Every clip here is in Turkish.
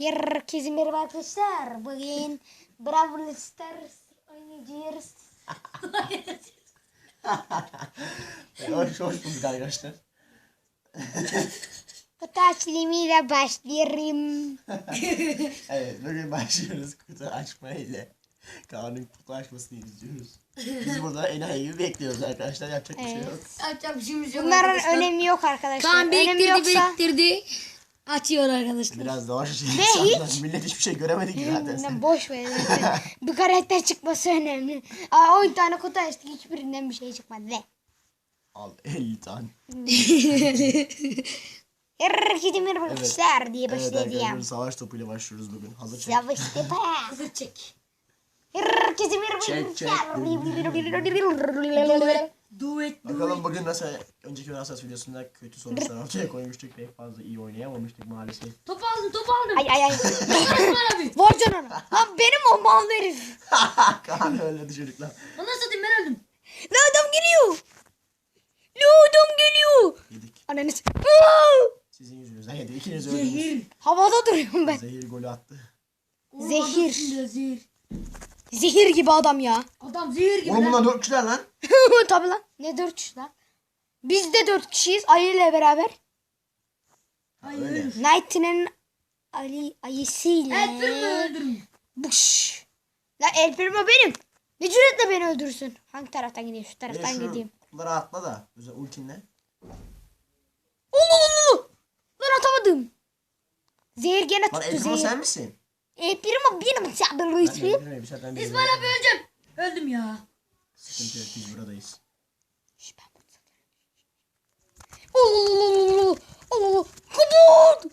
Herkese merhaba arkadaşlar. Bugün Brawl Stars oynayacağız. hoş, hoş bulduk arkadaşlar. Kutu açılımıyla başlıyorum. Evet bugün başlıyoruz kutu açma ile. Kaan'ın kutu açmasını izliyoruz. Biz burada enayi gibi bekliyoruz arkadaşlar. Yapacak bir şey yok. Yapacak bir şeyimiz yok Bunların arkadaşlar. önemi yok arkadaşlar. Kaan önemi biriktirdi yoksa... biriktirdi. Açıyor arkadaşlar. Biraz da hoş Ne, insanlar. Millet hiçbir şey göremedi ki zaten. Lan boş ver. bir karakter çıkması önemli. Aa 10 tane kutu açtık hiçbirinden bir şey çıkmadı. Ne? Al 50 tane. Herkese merhaba Evet. arkadaşlar diye Evet arkadaşlar başlayacağım. savaş topuyla başlıyoruz bugün. Hazır çek. Savaş tepe. Hazır çek. Herkese merhaba Çek, çek. Do it do Bakalım bugün nasıl önceki Rasas videosunda kötü sonuçlar ortaya koymuştuk. Pek fazla iyi oynayamamıştık maalesef. Top aldım top aldım. Ay ay ay. Osman abi. Vay canına. Lan benim o mal herif. Kaan öyle çocuklar. Onu satayım ben öldüm. La adam geliyor. La adam geliyor. Yedik. Ananı s- Aa! Sizin yüzünüzden yedik. İkiniz öldünüz. Zehir. Havada duruyorum ben. Zehir golü attı. Zehir. Zehir. Zehir gibi adam ya. Adam zehir gibi Oğlum lan. bunlar dört kişiler lan. Tabi lan. Ne dört kişi lan? Biz de dört kişiyiz. Ali ile beraber. Hayır. Knight'ın Ali ayısıyla. El mi öldürün? Buş. La El Primo benim. Ne cüretle beni öldürürsün? Hangi taraftan gideyim? Şu taraftan şu gideyim. kutulara atla da. Özel ultinle. Allah Lan atamadım. Zehir gene Lan tuttu Elfimo zehir. sen misin? El Primo. Ben de Sabırlı Elfimo'yu bir zaten bir İsmail abi öleceğim. Öldüm ya. Sıkıntı yok biz buradayız. Şş, ben bunu satıyorum. Allah Allah. Kabul.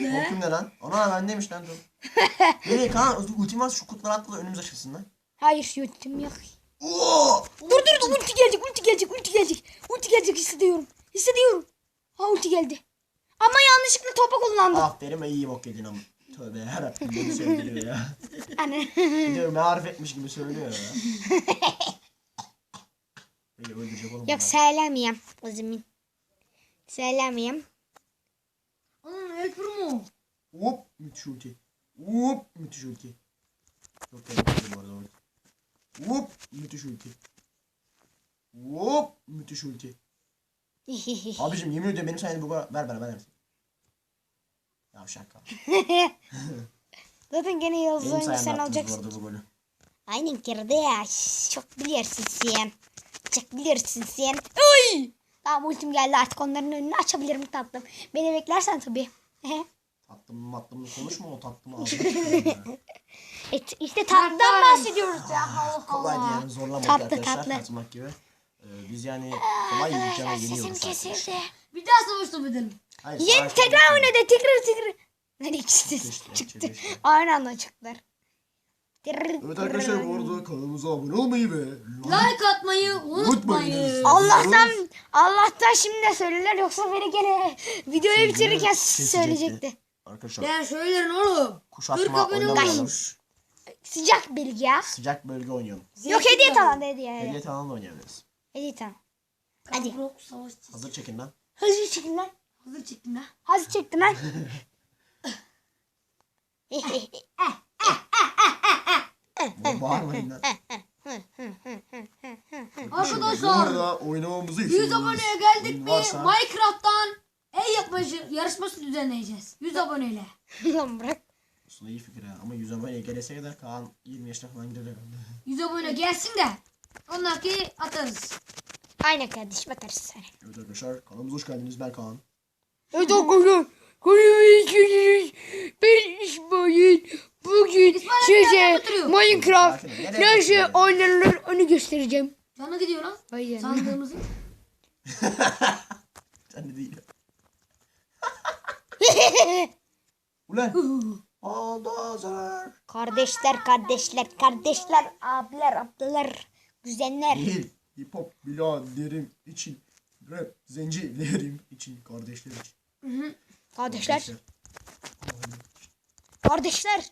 Ne? Lan? Ana bendeymiş lan dur. Nereye Kaan ultim var şu kutulara atla önümüz açılsın lan. Hayır yuttum yok. Oo! Dur dur dur ulti gelecek ulti gelecek ulti gelecek. Ulti gelecek hissediyorum. Hissediyorum. Ha ulti geldi. Ama yanlışlıkla topa kullandım. Aferin iyi bok yedin ama. Tövbe yarabbim beni söylüyor ya. Anne. Bir de marif etmiş gibi söylüyor ya. Beni öldürecek oğlum. Yok söylemeyeyim o zaman. Söylemeyeyim. Onun el primo. Hop müthiş ulti. Hop müthiş ulti. Çok tehlikeli bu arada ulti. Hop müthiş ulti. Hop müthiş ulti. Abicim yemin ediyorum benim sayende bu kadar. Ver ver ver. Ya şaka. Zaten gene Benim oyuncu sayemde sen attınız bu alacaksın. arada bu golü. Aynen kardeş. Çok biliyorsun sen. Çok biliyorsun sen. Oy! Tamam ultim geldi artık onların önünü açabilirim tatlım. Beni beklersen tabii. Tatlım matlım konuşma o tatlımı ağzına Et, işte tatlıdan bahsediyoruz ya. Allah Kolay Allah. yani zorlamadık Tatlı arkadaşlar tatlı. katılmak gibi. Ee, biz yani kolay bir cana Sesim yeniyoruz. arkadaşlar. kesildi. Bir daha savaş top edelim. Hayır, savaş tekrar değil. oynadı tekrar tekrar. Hadi ikisi Çıktı. Aynı anda çıktılar. Evet arkadaşlar bu arada kanalımıza abone olmayı ve Like atmayı unutmayın. Allah'tan Allah'tan şimdi de söylerler yoksa beni gene videoyu bitirirken söyleyecekti. Arkadaşlar Ben söylerim oğlum. Kuşatma abone oynamayalım. olmuş. Sıcak bilgi ya. Sıcak bölge oynayalım. Yok hediye tamam hediye. Hediye, Hediye tamam da oynayabiliriz. hediye tamam. Hadi. Hazır çekin lan. Hazır çekin lan. Hazır çektim lan. Hazır çektim lan. Bağırmayın lan. Arkadaşlar oynamamızı 100 aboneye geldik mi Minecraft'tan el yapma yarışması düzenleyeceğiz. 100 aboneyle. lan bırak. Aslında iyi fikir ha. Ama 100 aboneye gelese kadar Kaan 20 yaşına falan herhalde. 100 abone gelsin de ondan ki atarız. Aynen kardeşim atarız sana. Evet arkadaşlar kanalımıza hoş geldiniz ben Kaan. Evet arkadaşlar. Konuşmayı Ben İsmail. Bugün size? Minecraft nasıl oynanır onu göstereceğim. Canı gidiyor lan. Hayır. Sandığımızı. Sen de değil. Ulan. Alda zarar. Kardeşler, kardeşler, kardeşler, abiler, ablalar, kuzenler. Değil. Hip hop biraderim için. Rap zencilerim için. Kardeşler için. Kardeşler, kardeşler,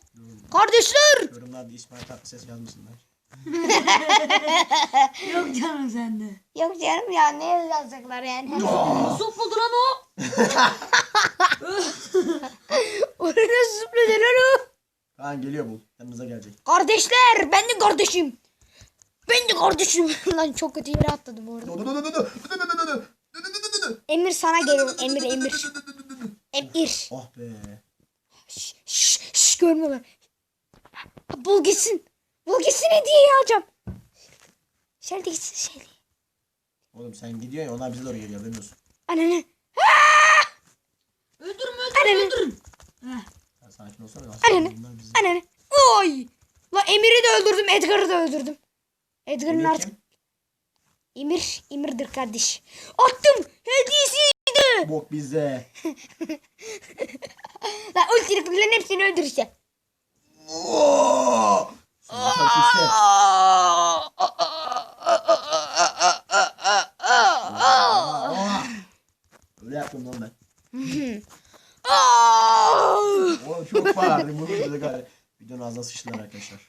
kardeşler. Yorumlarda İsmail Tatlıses yazmasınlar. Yok canım sende. Yok canım ya ne yazacaklar yani. Sok buldu lan o. Nasıl zıpladı lan o? Kaan geliyor bu. Yanımıza gelecek. Kardeşler ben de kardeşim. Ben de kardeşim. lan çok kötü yere atladım orada. Emir sana geliyor. Emir Emir. Emir. Oh be. Şş, şş, şş, görmüyorlar. Bul gitsin. Bul gitsin hediyeyi alacağım. Şöyle gitsin şöyle. Oğlum sen gidiyorsun ya onlar bize doğru geliyor olsun. Ananı. Öldürün öldürün Ananı. öldürün. Ya sakin olsana. Ananı. Ananı. Oy. La Emir'i de öldürdüm. Edgar'ı da öldürdüm. Edgar'ın artık. kim? Emir. Emir'dir kardeş. Attım. Hediyesiydi. Bok bizde. La ultiliklerin hepsini öldüreceğim. Öyle yaptım lan ben. Oğlum çok galiba. Videonun ağzına sıçtılar arkadaşlar.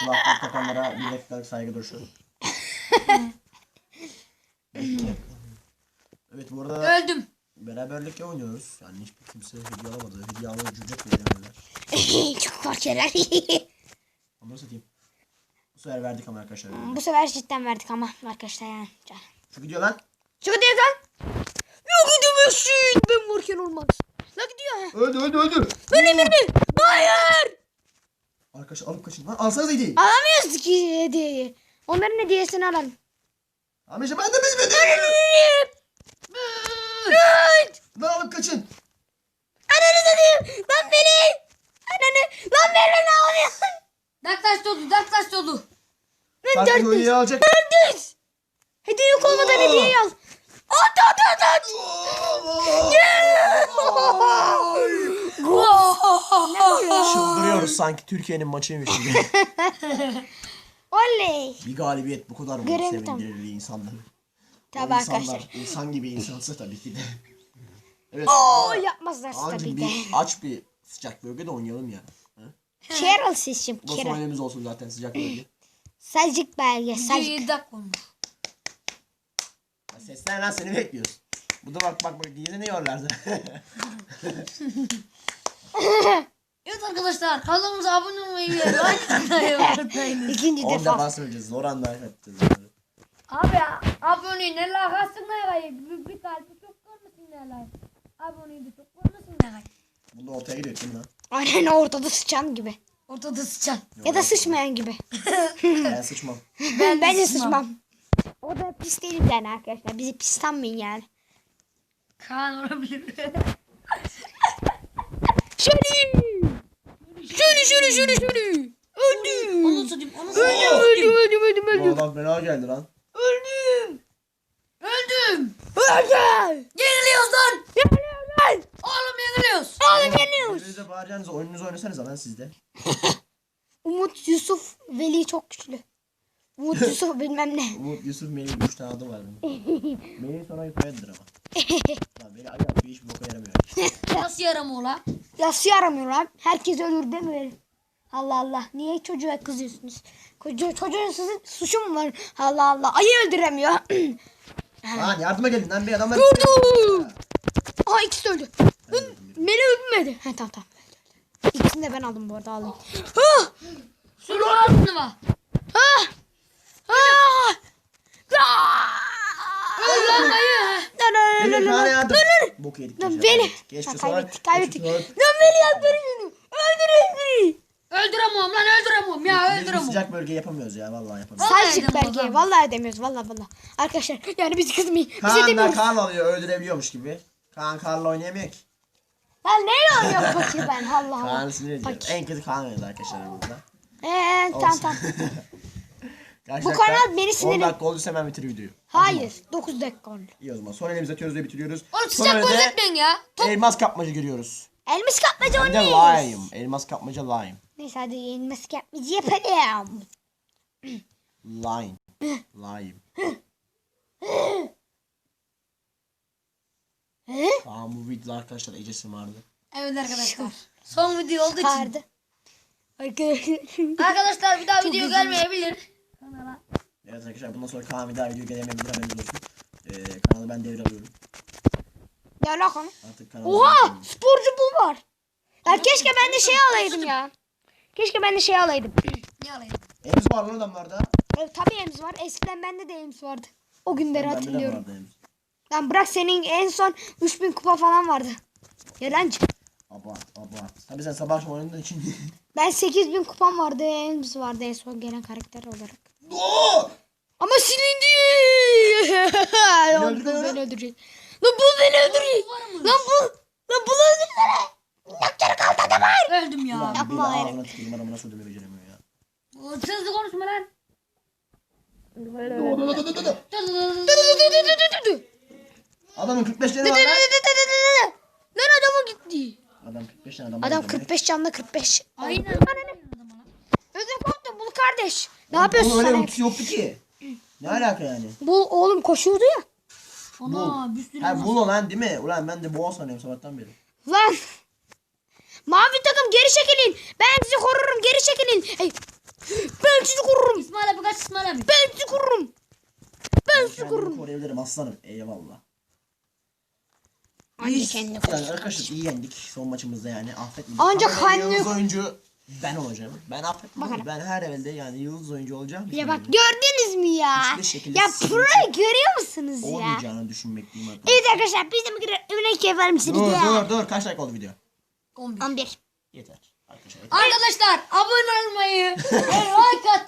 Kulaklık takanlara bir dakika saygı duruşu. evet bu arada Öldüm. beraberlikle oynuyoruz. Yani hiçbir kimse hediye alamadı. Hediye almayı ücret veriyorlar. Çok korkuyorlar. Onları satayım. Bu sefer verdik ama arkadaşlar. Bu sefer cidden verdik ama arkadaşlar yani. Şu gidiyor lan. Şu gidiyor lan. Yok gidemezsin. Ben varken olmaz. La gidiyor. ha. Öldü öldü öldü. Ben Emir'im. Hayır. Arkadaşlar alıp kaçın lan. Alsanız hediyeyi. Alamıyoruz ki hediyeyi. Onların hediyesini alalım. Ahmetciğim ben de benim Evet. Lan alıp kaçın. Ananı satayım. Lan beni. Ananı. Lan beni ne alıyorsun? Daktaş dolu daktaş dolu. Ben Farklı dört alacak. Dördüz. Hediye yok olmadan Oo. hediyeyi al. At at at at. Çıldırıyoruz sanki Türkiye'nin maçıymış gibi. Oley. bir galibiyet bu kadar mı Görevim sevindirir insanları? Tabii O insanlar arkadaşlar. insan gibi insansa tabii ki de. Evet. Oo yapmazlar tabii bir de. aç bir sıcak bölgede oynayalım ya. Carol seçim. Bu da son Carol. oyunumuz olsun zaten sıcak bölge. Selcik belge. Selcik. 7 dakika Seslen lan seni bekliyoruz. Bu da bak bak bak diyeniyorlardı. Evet arkadaşlar kanalımıza abone olmayı ve like atmayı unutmayın. İkinci 10 defa. defa söyleyeceğiz. Zor anda yapacağız. Abi ya, aboneyi ne lakasın ne gayet. Bir, bir kalbi çok görmesin ne gayet. Aboneyi de çok görmesin ne gayet. Bunu ortaya gidiyor mi lan? Aynen ortada sıçan gibi. Ortada sıçan. Ya da sıçmayan gibi. Ben sıçmam. Ben, de de sıçmam. sıçmam. O da pis değiliz yani arkadaşlar. Bizi pis sanmayın yani. Kaan olabilir. Şöyle. Şöyle şöyle şöyle şöyle. Öldüm. onu tutayım onu Öldüm öldüm öldüm öldüm adam fena geldi lan. Öldüm. Öldüm. Öldüm. Yeniliyoruz lan. Yanıyorum. Oğlum yeniliyoruz. Oğlum yanıyoruz. Birbirinize bağıracağınız oyununuzu oynasanız lan sizde. Umut Yusuf Veli çok güçlü. Umut Yusuf bilmem ne. Umut, Yusuf, Melih 3 tane adı var benim. Melih sonra Yusuf'adır ama. Lan beni ayı bir iş boka yaramıyor. Nasıl yaramıyor lan? Yası yaramıyor lan. Herkes ölür değil mi? Allah Allah. Niye çocuğa kızıyorsunuz? Çocuğu, çocuğun sizin suçu mu var? Allah Allah. Ayı öldüremiyor. Lan yardıma gelin lan bir adamlar. Durdu. Aa ikisi öldü. Beni öldürmedi. He tamam tamam. İkisini de ben aldım bu arada alayım. Ha! Şunu ağzını var. Ha! Lan ayı. Lan lan lan lan lan. Bok yedik. Lan beni. sonra. kaybettik kaybettik. Lan beni öldürün şunu. Öldürün beni. Öldüremiyorum lan öldüremiyorum ya Biz öldüremiyorum. sıcak bölge yapamıyoruz ya vallahi yapamıyoruz. Belge. lan. Vallahi edemiyoruz. Vallahi vallahi. Arkadaşlar yani bizi kızmayın. Biz Kaan da. Kaan alıyor öldürebiliyormuş gibi. Kaan Kaan'la oynayamıyor ki. Lan neyle oynuyorum fakir ben? Allah Allah. Kaan'ı sinir ediyor. En kötü Kaan oynadı arkadaşlar burada. Eee tamam tamam. Kaç Bu kanal beni sinir- 10 dakika olduysa hemen bitir videoyu. Hayır. 9 dakika oldu. İyi o zaman. Son elimizi atıyoruz ve bitiriyoruz. Oğlum Sonra sıcak da gözetmeyin ya. Top. Elmas kapmaca giriyoruz. Elmas kapmaca Hem de oynayız. lime. Elmas kapmaca lime. Neyse hadi elmas kapmaca yapalım. Lime. Lime. He? Kaan bu video arkadaşlar Ece'si vardı. Evet arkadaşlar. Son video olduğu için. Çıkardı. Arkadaşlar. Arkadaşlar bir daha video gelmeyebilir. Evet arkadaşlar bundan sonra Kaan bir daha video gelemeyebilir haberiniz olsun. Ee, kanalı ben devralıyorum. Ne alaka? Artık kanalı Oha! ben- Sporcu bulma var. Ya keşke ben de şey alaydım ya. Keşke ben de şey alaydım. Ne alayım? Ems var lan adamlarda. Evet, tabii Ems var. Eskiden bende de Ems vardı. O günleri Bende de hatırlıyorum. vardı Ems. Lan bırak senin en son 3000 kupa falan vardı. Yalancı. Abart abart. Tabii sen sabah akşam oynadığın için. Ben 8000 kupam vardı. Ems vardı en son gelen karakter olarak. Oo! Ama silindi. Lan bu lan. beni öldürecek. Lan bu beni öldürecek. Lan bu. Lan bunu öldürsene. Yapacak kaldı adam var. Öldüm ya. Ulan Yapma bir hayır. ağzına tüküreyim adamı nasıl öldürmeyi beceremiyor ya. O Hızlı konuşma lan. Dur, dur, dur, dur, dur, Adamın 45 dı tane var lan. Lan adamı gitti. Adam 45 tane adam. Adam var demek. 45 canlı 45. Aynen. Ödüm koptu bul kardeş. Ne yapıyorsun Onun öyle sen? ultisi yoktu ki. Ne alaka yani? Bul oğlum koşuyordu ya. Ana bir sürü Ha bul o lan değil mi? Ulan ben de boğa sanıyorum sabahtan beri. Lan. Mavi takım geri çekilin. Ben sizi korurum geri çekilin. Ey. Ben sizi korurum. İsmail abi kaç İsmail abi. Ben sizi korurum. Ben sizi Kendimi korurum. koruyabilirim aslanım. Eyvallah. Anne kendini koru. Yani arkadaşlar iyi yendik son maçımızda yani affetmedik. Ancak Ama hani- oyuncu ben olacağım. Ben affetmem. Bakalım. Ben her evde yani yıldız oyuncu olacağım. Ya bak gördünüz mü ya? Hiçbir şekilde Ya pro görüyor musunuz ya? Olmayacağını düşünmekteyim arkadaşlar. Evet arkadaşlar biz de bugün örnek yapar mısınız Dur ya? dur dur kaç dakika oldu video? 11. 11. Yeter. Arkadaşlar yeter. Arkadaşlar abone olmayı, like atmayı